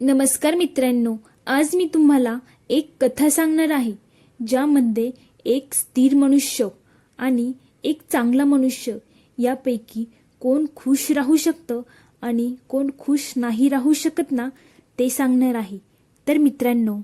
नमस्कार मित्रांनो आज मी तुम्हाला एक कथा सांगणार आहे ज्यामध्ये एक स्थिर मनुष्य आणि एक चांगला मनुष्य यापैकी कोण खुश राहू शकतं आणि कोण खुश नाही राहू शकत ना ते सांगणार आहे. तर मित्रांनो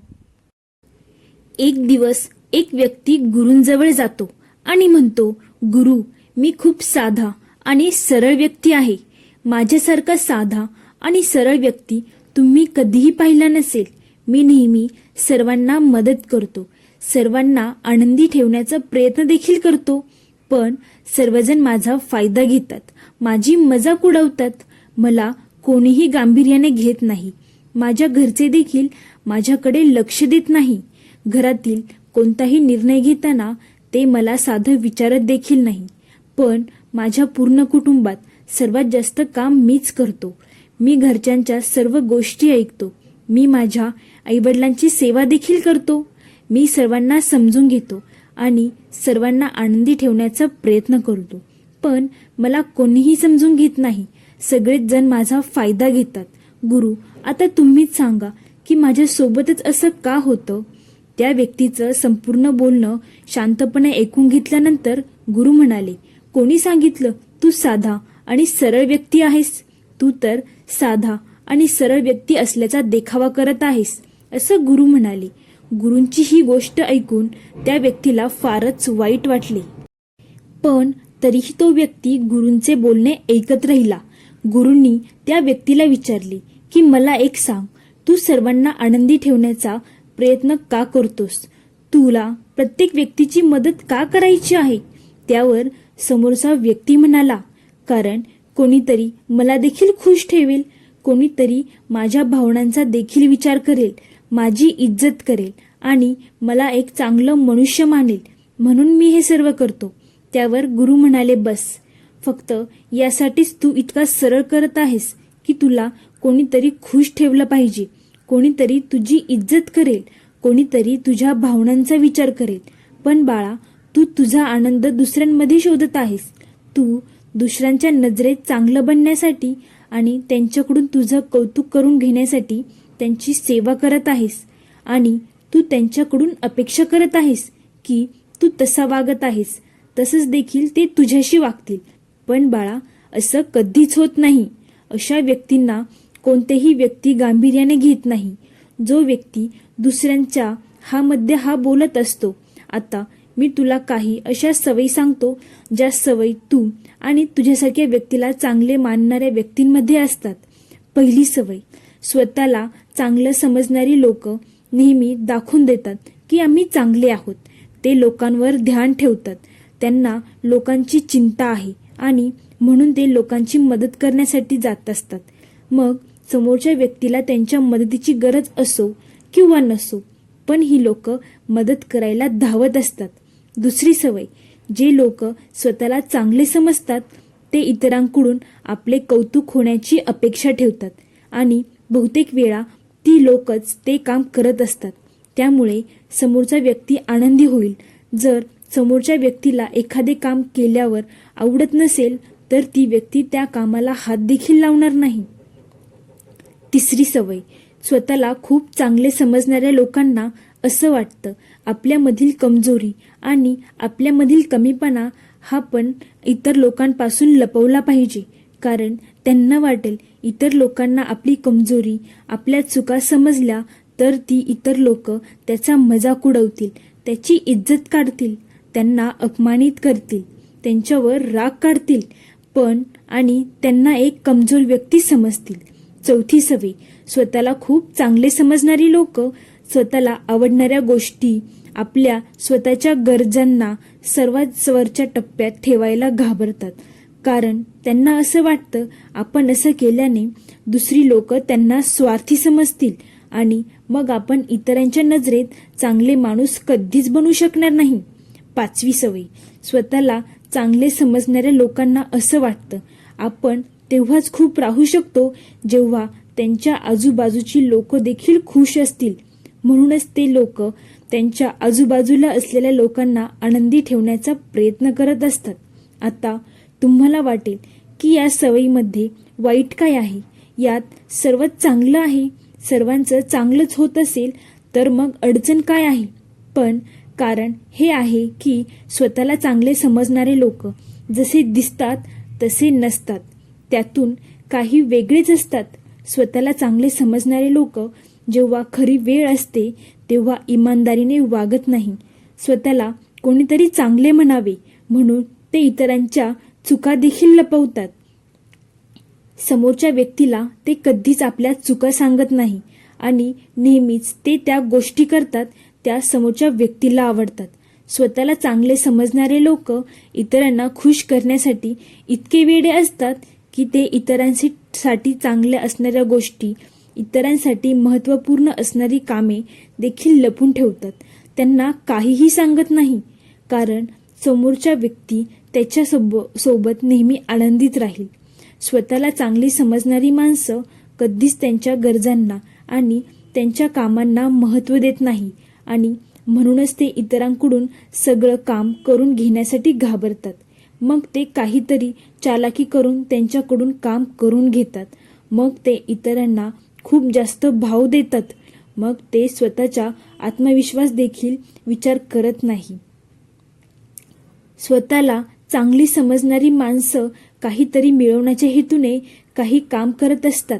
एक दिवस एक व्यक्ती गुरूंजवळ जातो आणि म्हणतो गुरु मी खूप साधा आणि सरळ व्यक्ती आहे. माझ्यासारखा साधा आणि सरळ व्यक्ती तुम्ही कधीही पाहिला नसेल मी नेहमी सर्वांना मदत करतो. सर्वांना आनंदी ठेवण्याचा प्रयत्न देखील करतो. पण सर्वजण माझा फायदा घेतात. माझी मजाक उडवतात. मला कोणीही गांभीर्याने घेत नाही. माझ्या घरचे देखील माझ्याकडे लक्ष देत नाही. घरातील कोणताही निर्णय घेताना ते मला साधं विचारत देखील नाही. पण माझ्या पूर्ण कुटुंबात सर्वात जास्त काम मीच करतो. मी घरच्यांच्या सर्व गोष्टी ऐकतो. मी माझ्या आईवडिलांची सेवा देखील करतो. मी सर्वांना समजून घेतो आणि सर्वांना आनंदी ठेवण्याचा प्रयत्न करतो. पण मला कोणीही समजून घेत नाही. सगळेच जण माझा फायदा घेतात. गुरु आता तुम्हीच सांगा की माझ्यासोबतच असं का होतं? त्या व्यक्तीचं संपूर्ण बोलणं शांतपणे ऐकून घेतल्यानंतर गुरु म्हणाले कोणी सांगितलं? तू साधा आणि सरळ व्यक्ती आहेस. तू तर साधा आणि सरळ व्यक्ती असल्याचा देखावा करत आहेस असं गुरु म्हणाले. गुरूंची ही गोष्ट ऐकून त्या व्यक्तीला फारच वाईट वाटले. पण तरीही तो व्यक्ती गुरूंचे बोलणे ऐकत राहिला. गुरूंनी त्या व्यक्तीला विचारले की मला एक सांग तू सर्वांना आनंदी ठेवण्याचा प्रयत्न का करतोस? तुला प्रत्येक व्यक्तीची मदत का करायची आहे? त्यावर समोरचा व्यक्ती म्हणाला कारण कोणीतरी मला देखील खुश ठेवेल कोणीतरी माझ्या भावनांचा देखील विचार करेल माझी इज्जत करेल आणि मला एक चांगलं मनुष्य मानेल म्हणून मी हे सर्व करतो. त्यावर गुरु म्हणाले बस. फक्त यासाठीच तू इतका सरळ करत आहेस की तुला कोणीतरी खुश ठेवलं पाहिजे कोणीतरी तुझी इज्जत करेल कोणीतरी तुझ्या भावनांचा विचार करेल. पण बाळा तू तुझा आनंद दुसऱ्यांमध्ये शोधत आहेस. तू दुसऱ्यांच्या नजरेत चांगलं बनण्यासाठी आणि त्यांच्याकडून तुझं कौतुक करून घेण्यासाठी त्यांची सेवा करत आहेस. आणि तू त्यांच्याकडून अपेक्षा करत आहेस की तू तसा वागत आहेस. तसंच देखील ते तुझ्याशी वागतील. पण बाळा असं कधीच होत नाही. अशा व्यक्तींना कोणतेही व्यक्ती गांभीर्याने घेत नाही. जो व्यक्ती दुसऱ्यांच्या हा मध्ये हा बोलत असतो. आता मी तुला काही अशा सवयी सांगतो ज्या सवयी तू आणि तुझ्यासारख्या व्यक्तीला चांगले मानणाऱ्या व्यक्तींमध्ये असतात. पहिली सवय स्वतःला चांगलं समजणारी लोक नेहमी दाखवून देतात की आम्ही चांगले आहोत. ते लोकांवर ध्यान ठेवतात. त्यांना लोकांची चिंता आहे आणि म्हणून ते लोकांची मदत करण्यासाठी जात असतात. मग समोरच्या व्यक्तीला त्यांच्या मदतीची गरज असो किंवा नसो पण ही लोक मदत करायला धावत असतात. दुसरी सवय जे लोक स्वतःला चांगले समजतात ते इतरांकडून आपले कौतुक होण्याची अपेक्षा ठेवतात आणि बहुतेक वेळा ती लोकच ते काम करत असतात. त्यामुळे समोरचा व्यक्ती आनंदी होईल. जर समोरच्या व्यक्तीला एखादे काम केल्यावर आवडत नसेल तर ती व्यक्ती त्या कामाला हात देखील लावणार नाही. तिसरी सवय स्वतःला खूप चांगले समजणाऱ्या लोकांना असं वाटतं. आपल्यामधील कमजोरी आणि आपल्यामधील कमीपणा हा पण इतर लोकांपासून लपवला पाहिजे. कारण त्यांना वाटेल इतर लोकांना आपली कमजोरी आपल्या चुका समजल्या तर ती इतर लोक त्याचा मजाक उडवतील त्याची इज्जत काढतील त्यांना अपमानित करतील त्यांच्यावर राग काढतील पण आणि त्यांना एक कमजोर व्यक्ती समजतील. चौथी सवय स्वतःला खूप चांगले समजणारी लोक स्वतःला आवडणाऱ्या गोष्टी आपल्या स्वतःच्या गरजांना सर्वात स्वरच्या टप्प्यात ठेवायला घाबरतात. कारण त्यांना असं वाटतं आपण असं केल्याने दुसरी लोक त्यांना स्वार्थी समजतील आणि मग आपण इतरांच्या नजरेत चांगले माणूस कधीच बनू शकणार नाही. पाचवी सवय. स्वतःला चांगले समजणाऱ्या लोकांना असं वाटतं आपण तेव्हाच खूप राहू शकतो जेव्हा त्यांच्या आजूबाजूची लोक देखील खुश असतील. म्हणूनच ते लोक त्यांच्या आजूबाजूला असलेल्या लोकांना आनंदी ठेवण्याचा प्रयत्न करत असतात. आता तुम्हाला वाटेल की या सवयीमध्ये वाईट काय आहे? यात सर्वात चांगलं आहे. सर्वांचं चांगलंच होत असेल तर मग अडचण काय आहे? पण कारण हे आहे की स्वतःला चांगले समजणारे लोक जसे दिसतात तसे नसतात. त्यातून काही वेगळेच असतात. स्वतःला चांगले समजणारे लोक जेव्हा खरी वेळ असते तेव्हा इमानदारीने वागत नाही. स्वतःला कोणीतरी चांगले म्हणावे म्हणून ते इतरांच्या चुका देखील लपवतात. समोरच्या व्यक्तीला ते कधीच आपल्या चुका सांगत नाही आणि नेहमीच ते त्या गोष्टी करतात त्या समोरच्या व्यक्तीला आवडतात. स्वतःला चांगले समजणारे लोक इतरांना खुश करण्यासाठी इतके वेडे असतात की ते इतरांसाठी चांगल्या असणाऱ्या गोष्टी इतरांसाठी महत्त्वपूर्ण असणारी कामे देखील लपून ठेवतात. त्यांना काहीही सांगत नाही कारण समोरच्या व्यक्ती त्याच्या सोब- सोबत नेहमी आनंदित राहील. स्वतःला चांगली समजणारी माणसं कधीच त्यांच्या गरजांना आणि त्यांच्या कामांना महत्त्व देत नाही आणि म्हणूनच ते इतरांकडून सगळं काम करून घेण्यासाठी घाबरतात. मग ते काहीतरी चालाकी करून त्यांच्याकडून काम करून घेतात. मग ते इतरांना खूप जास्त भाव देतात. मग ते स्वतःचा आत्मविश्वास देखील विचार करत नाही. स्वतःला चांगली समजणारी माणसं काहीतरी मिळवण्याच्या हेतूने काही काम करत असतात.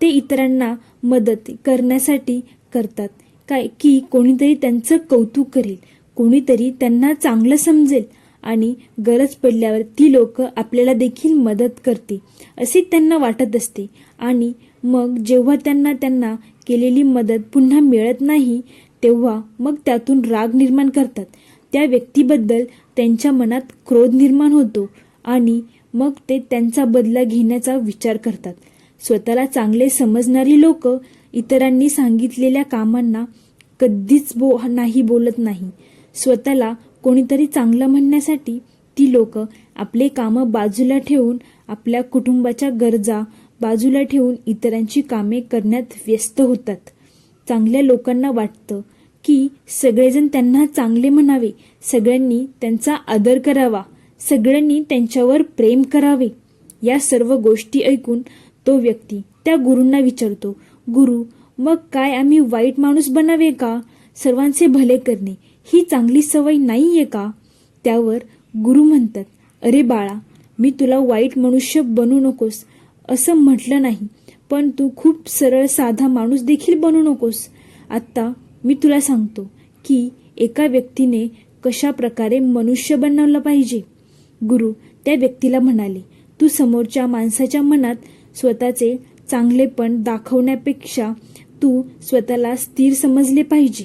ते इतरांना मदत करण्यासाठी करतात. काय की कोणीतरी त्यांचं कौतुक करेल कोणीतरी त्यांना चांगलं समजेल आणि गरज पडल्यावर ती लोक आपल्याला देखील मदत करते असे त्यांना वाटत असते. आणि मग जेव्हा त्यांना त्यांना केलेली मदत पुन्हा मिळत नाही तेव्हा मग त्यातून राग निर्माण करतात. त्या व्यक्तीबद्दल त्यांच्या मनात क्रोध निर्माण होतो आणि मग ते त्यांचा बदला घेण्याचा विचार करतात. स्वतःला चांगले समजणारी लोक इतरांनी सांगितलेल्या कामांना कधीच बो नाही बोलत नाही. स्वतःला कोणीतरी चांगलं म्हणण्यासाठी ती लोक आपले कामं बाजूला ठेवून आपल्या कुटुंबाच्या गरजा बाजूला ठेवून इतरांची कामे करण्यात व्यस्त होतात. चांगल्या लोकांना वाटतं की सगळेजण त्यांना चांगले म्हणावे सगळ्यांनी त्यांचा आदर करावा सगळ्यांनी त्यांच्यावर प्रेम करावे. या सर्व गोष्टी ऐकून तो व्यक्ती त्या गुरूंना विचारतो गुरु मग काय आम्ही वाईट माणूस बनावे का? सर्वांचे भले करणे ही चांगली सवय नाहीये का? त्यावर गुरु म्हणतात अरे बाळा मी तुला वाईट मनुष्य बनू नकोस. असं म्हटलं नाही. पण तू खूप सरळ साधा माणूस देखील बनू नकोस. आत्ता मी तुला सांगतो की एका व्यक्तीने कशा प्रकारे मनुष्य बनवलं पाहिजे. गुरु त्या व्यक्तीला म्हणाले तू समोरच्या माणसाच्या मनात स्वतःचे चांगलेपण दाखवण्यापेक्षा तू स्वतःला स्थिर समजले पाहिजे.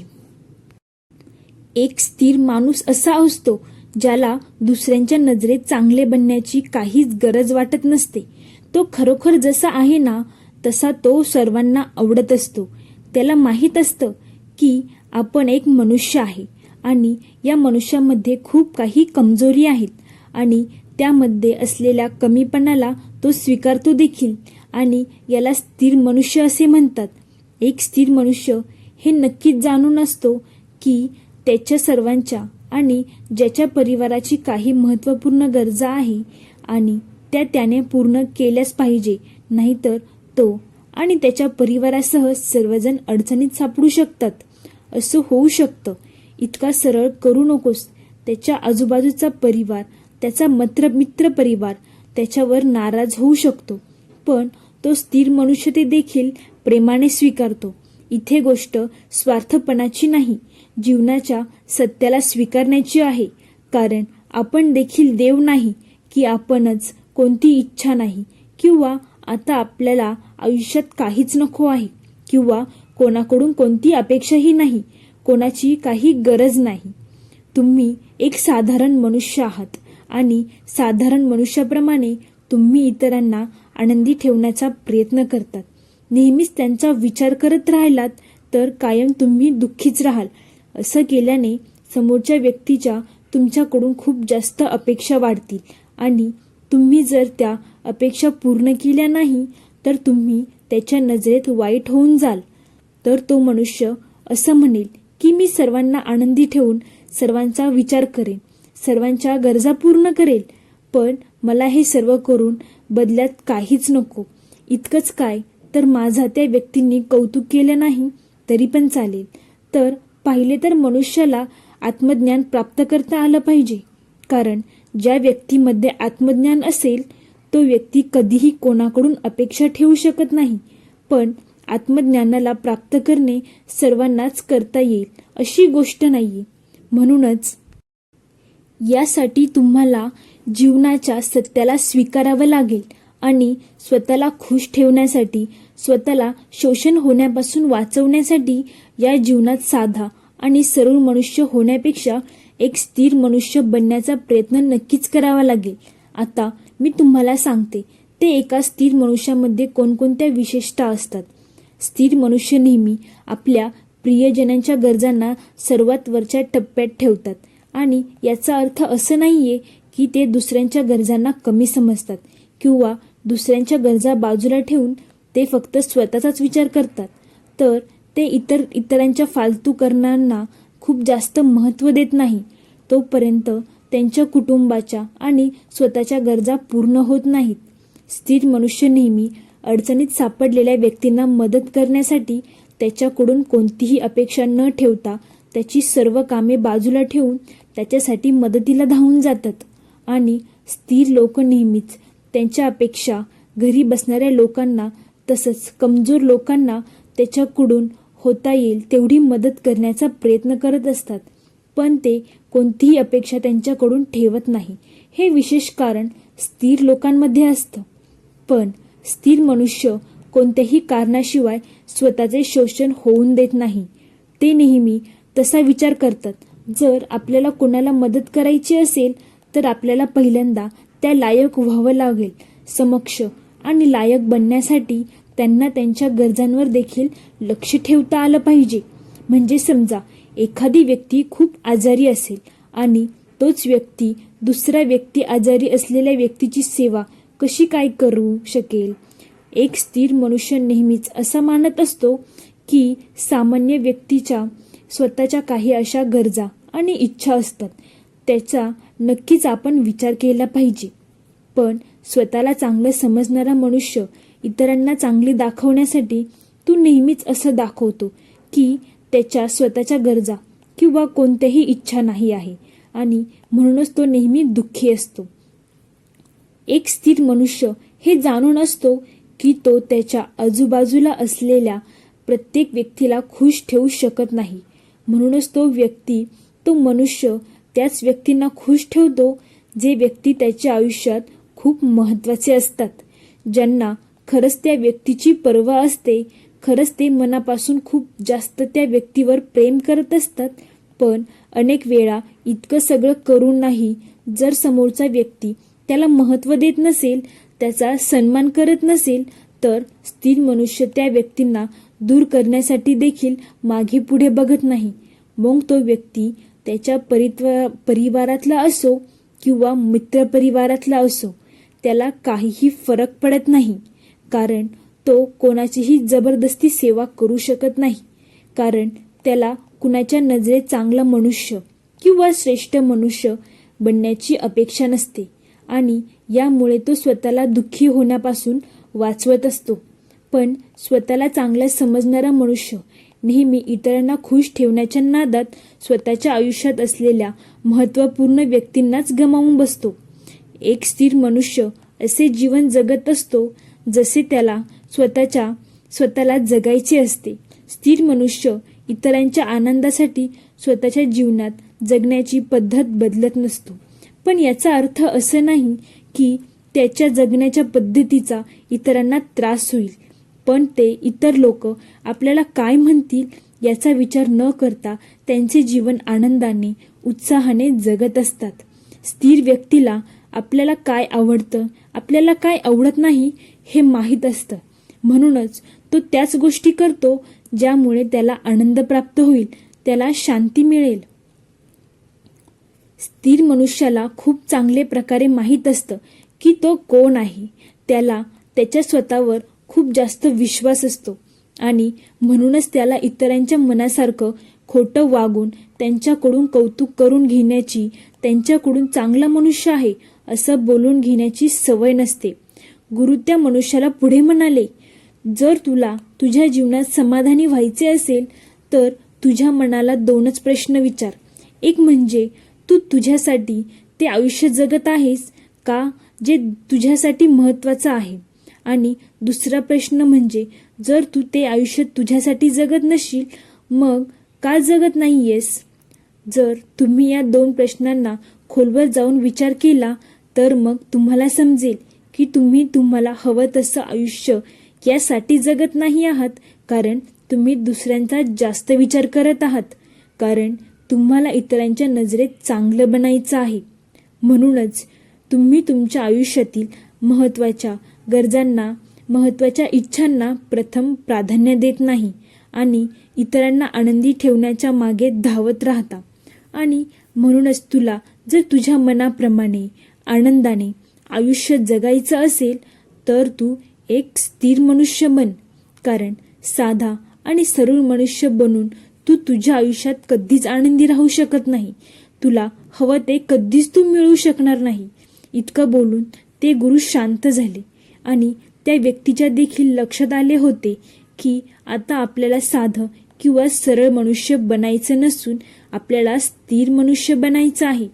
एक स्थिर माणूस असा असतो ज्याला दुसऱ्यांच्या नजरेत चांगले बनण्याची काहीच गरज वाटत नसते. तो खरोखर जसा आहे ना तसा तो सर्वांना आवडत असतो. त्याला माहीत असतं की आपण एक मनुष्य आहे आणि या मनुष्यामध्ये खूप काही कमजोरी आहेत आणि त्यामध्ये असलेल्या कमीपणाला तो स्वीकारतो देखील आणि याला स्थिर मनुष्य असे म्हणतात. एक स्थिर मनुष्य हे नक्कीच जाणून असतो की त्याच्या सर्वांच्या आणि ज्याच्या परिवाराची काही महत्त्वपूर्ण गरजा आहे आणि त्या त्याने पूर्ण केल्याच पाहिजे. नाहीतर तो आणि त्याच्या परिवारासह सर्वजण अडचणीत सापडू शकतात. असं होऊ शकतं. इतका सरळ करू नकोस. त्याच्या आजूबाजूचा परिवार त्याचा मत्र मित्र परिवार त्याच्यावर नाराज होऊ शकतो. पण तो स्थिर मनुष्य ते देखील प्रेमाने स्वीकारतो. इथे गोष्ट स्वार्थपणाची नाही. जीवनाच्या सत्याला स्वीकारण्याची आहे. कारण आपण देखील देव नाही की आपणच कोणती इच्छा नाही किंवा आता आपल्याला आयुष्यात काहीच नको आहे किंवा कोणाकडून कोणती अपेक्षाही नाही कोणाची काही गरज नाही. तुम्ही एक साधारण मनुष्य आहात आणि साधारण मनुष्याप्रमाणे तुम्ही इतरांना आनंदी ठेवण्याचा प्रयत्न करतात. नेहमीच त्यांचा विचार करत राहिलात तर कायम तुम्ही दुःखीच राहाल. असं केल्याने समोरच्या व्यक्तीच्या तुमच्याकडून खूप जास्त अपेक्षा वाढतील आणि तुम्ही जर त्या अपेक्षा पूर्ण केल्या नाही तर तुम्ही त्याच्या नजरेत वाईट होऊन जाल. तर तो मनुष्य असं म्हणेल की मी सर्वांना आनंदी ठेवून सर्वांचा विचार करेन सर्वांच्या गरजा पूर्ण करेल पण मला हे सर्व करून बदल्यात काहीच नको. इतकंच काय तर माझा त्या व्यक्तींनी कौतुक केलं नाही तरी पण चालेल. तर पाहिले तर मनुष्याला आत्मज्ञान प्राप्त करता आलं पाहिजे. कारण ज्या व्यक्तीमध्ये आत्मज्ञान असेल तो व्यक्ती कधीही कोणाकडून अपेक्षा ठेवू शकत नाही पण आत्मज्ञानाला प्राप्त करणे सर्वांनाच करता येईल अशी गोष्ट नाहीये. म्हणूनच यासाठी तुम्हाला जीवनाच्या सत्याला स्वीकारावं लागेल आणि स्वतःला खुश ठेवण्यासाठी स्वतःला शोषण होण्यापासून वाचवण्यासाठी या जीवनात साधा आणि सरळ मनुष्य होण्यापेक्षा एक स्थिर मनुष्य बनण्याचा प्रयत्न नक्कीच करावा लागेल. आता मी तुम्हाला सांगते ते एका स्थिर मनुष्यामध्ये कोणकोणत्या विशेषता असतात? स्थिर मनुष्य नेहमी आपल्या प्रियजनांच्या गरजांना सर्वात वरच्या टप्प्यात ठेवतात आणि याचा अर्थ असं आहे की ते दुसऱ्यांच्या गरजांना कमी समजतात किंवा दुसऱ्यांच्या गरजा बाजूला ठेवून ते फक्त स्वतःचाच विचार करतात. तर ते इतर इतरांच्या फालतू करणाऱ्यांना खूप जास्त महत्त्व देत नाही तोपर्यंत त्यांच्या कुटुंबाच्या आणि स्वतःच्या गरजा पूर्ण होत नाहीत. स्थिर मनुष्य नेहमी अडचणीत सापडलेल्या व्यक्तींना मदत करण्यासाठी त्याच्याकडून कोणतीही अपेक्षा न ठेवता त्याची सर्व कामे बाजूला ठेवून त्याच्यासाठी मदतीला धावून जातात. आणि स्थिर लोक नेहमीच त्यांच्या अपेक्षा घरी बसणाऱ्या लोकांना तसंच कमजोर लोकांना त्याच्याकडून होता येईल तेवढी मदत करण्याचा प्रयत्न करत असतात. पण ते कोणतीही अपेक्षा त्यांच्याकडून ठेवत नाही. हे विशेष कारण स्थिर लोकांमध्ये असतं. पण स्थिर मनुष्य कोणत्याही कारणाशिवाय स्वतःचे शोषण होऊन देत नाही. ते नेहमी तसा विचार करतात. जर आपल्याला कोणाला मदत करायची असेल तर आपल्याला पहिल्यांदा त्या लायक व्हावं लागेल. समक्ष आणि लायक बनण्यासाठी त्यांना त्यांच्या गरजांवर देखील लक्ष ठेवता आलं पाहिजे. म्हणजे समजा एखादी व्यक्ती खूप आजारी असेल आणि तोच व्यक्ती दुसरा व्यक्ती आजारी असलेल्या व्यक्तीची सेवा कशी काय करू शकेल? एक स्थिर मनुष्य नेहमीच असं मानत असतो की सामान्य व्यक्तीच्या स्वतःच्या काही अशा गरजा आणि इच्छा असतात. त्याचा नक्कीच आपण विचार केला पाहिजे. पण स्वतःला चांगलं समजणारा मनुष्य इतरांना चांगली दाखवण्यासाठी तू नेहमीच असं दाखवतो की त्याच्या स्वतःच्या गरजा किंवा कोणत्याही इच्छा नाही आहे. आणि म्हणूनच तो नेहमी दुःखी असतो. एक स्थिर मनुष्य हे जाणून असतो की तो त्याच्या आजूबाजूला असलेल्या प्रत्येक व्यक्तीला खुश ठेवू शकत नाही. म्हणूनच तो व्यक्ती तो मनुष्य त्याच व्यक्तींना खुश ठेवतो जे व्यक्ती त्याच्या आयुष्यात खूप महत्त्वाचे असतात. ज्यांना खरंच त्या व्यक्तीची पर्वा असते. खरंच ते मनापासून खूप जास्त त्या व्यक्तीवर प्रेम करत असतात. पण अनेक वेळा इतकं सगळं करून नाही जर समोरचा व्यक्ती त्याला महत्त्व देत नसेल त्याचा सन्मान करत नसेल तर स्थिर मनुष्य त्या व्यक्तींना दूर करण्यासाठी देखील मागे पुढे बघत नाही. मग तो व्यक्ती त्याच्या परित्व परिवारातला असो किंवा मित्रपरिवारातला असो त्याला काहीही फरक पडत नाही. कारण तो कोणाचीही जबरदस्ती सेवा करू शकत नाही. कारण त्याला कुणाच्या नजरेत चांगला मनुष्य किंवा श्रेष्ठ मनुष्य बनण्याची अपेक्षा नसते आणि यामुळे तो स्वतःला दुःखी होण्यापासून वाचवत असतो. पण स्वतःला चांगला समजणारा मनुष्य नेहमी इतरांना खुश ठेवण्याच्या नादात स्वतःच्या आयुष्यात असलेल्या महत्त्वपूर्ण व्यक्तींनाच गमावून बसतो. एक स्थिर मनुष्य असे जीवन जगत असतो जसे त्याला स्वतःच्या स्वतःला जगायचे असते. स्थिर मनुष्य इतरांच्या आनंदासाठी स्वतःच्या जीवनात जगण्याची पद्धत बदलत नसतो. पण याचा अर्थ असं नाही की त्याच्या जगण्याच्या पद्धतीचा इतरांना त्रास होईल. पण ते इतर लोक आपल्याला काय म्हणतील याचा विचार न करता त्यांचे जीवन आनंदाने उत्साहाने जगत असतात. स्थिर व्यक्तीला आपल्याला काय आवडतं आपल्याला काय आवडत नाही हे माहीत असतं. म्हणूनच तो त्याच गोष्टी करतो ज्यामुळे त्याला आनंद प्राप्त होईल त्याला शांती मिळेल. स्थिर मनुष्याला खूप चांगले प्रकारे माहीत असतं की तो कोण आहे. त्याला त्याच्या स्वतःवर खूप जास्त विश्वास असतो. आणि म्हणूनच त्याला इतरांच्या मनासारखं खोटं वागून त्यांच्याकडून कौतुक करून घेण्याची त्यांच्याकडून चांगला मनुष्य आहे असं बोलून घेण्याची सवय नसते. गुरु त्या मनुष्याला पुढे म्हणाले जर तुला तुझ्या जीवनात समाधानी व्हायचे असेल तर तुझ्या मनाला दोनच प्रश्न विचार. एक म्हणजे तू तुझ्यासाठी ते आयुष्य जगत आहेस का जे तुझ्यासाठी महत्त्वाचं आहे? आणि दुसरा प्रश्न म्हणजे जर तू ते आयुष्य तुझ्यासाठी जगत नसशील मग का जगत नाहीयेस? जर तुम्ही या दोन प्रश्नांना खोलवर जाऊन विचार केला तर मग तुम्हाला समजेल की तुम्ही तुम्हाला हवं तसं आयुष्य यासाठी जगत नाही आहात कारण तुम्ही दुसऱ्यांचा जास्त विचार करत आहात कारण तुम्हाला इतरांच्या नजरेत चांगलं बनायचं आहे. म्हणूनच तुम्ही तुमच्या आयुष्यातील महत्त्वाच्या गरजांना महत्त्वाच्या इच्छांना प्रथम प्राधान्य देत नाही आणि इतरांना आनंदी ठेवण्याच्या मागे धावत राहता. आणि म्हणूनच तुला जर तुझ्या मनाप्रमाणे आनंदाने आयुष्य जगायचं असेल तर तू एक स्थिर मनुष्य बन. कारण साधा आणि सरळ मनुष्य बनून तू तुझ्या आयुष्यात कधीच आनंदी राहू शकत नाही. तुला हवं ते कधीच तू मिळवू शकणार नाही. इतकं बोलून ते गुरु शांत झाले आणि त्या व्यक्तीच्या देखील लक्षात आले होते की आता आपल्याला साधं किंवा सरळ मनुष्य बनायचं नसून आपल्याला स्थिर मनुष्य बनायचं आहे.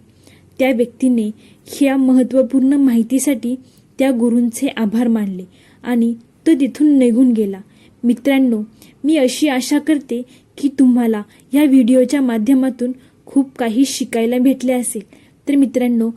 त्या व्यक्तीने ह्या महत्त्वपूर्ण माहितीसाठी त्या गुरूंचे आभार मानले आणि तो तिथून निघून गेला. मित्रांनो मी अशी आशा करते की तुम्हाला ह्या व्हिडिओच्या माध्यमातून खूप काही शिकायला भेटले असेल. तर मित्रांनो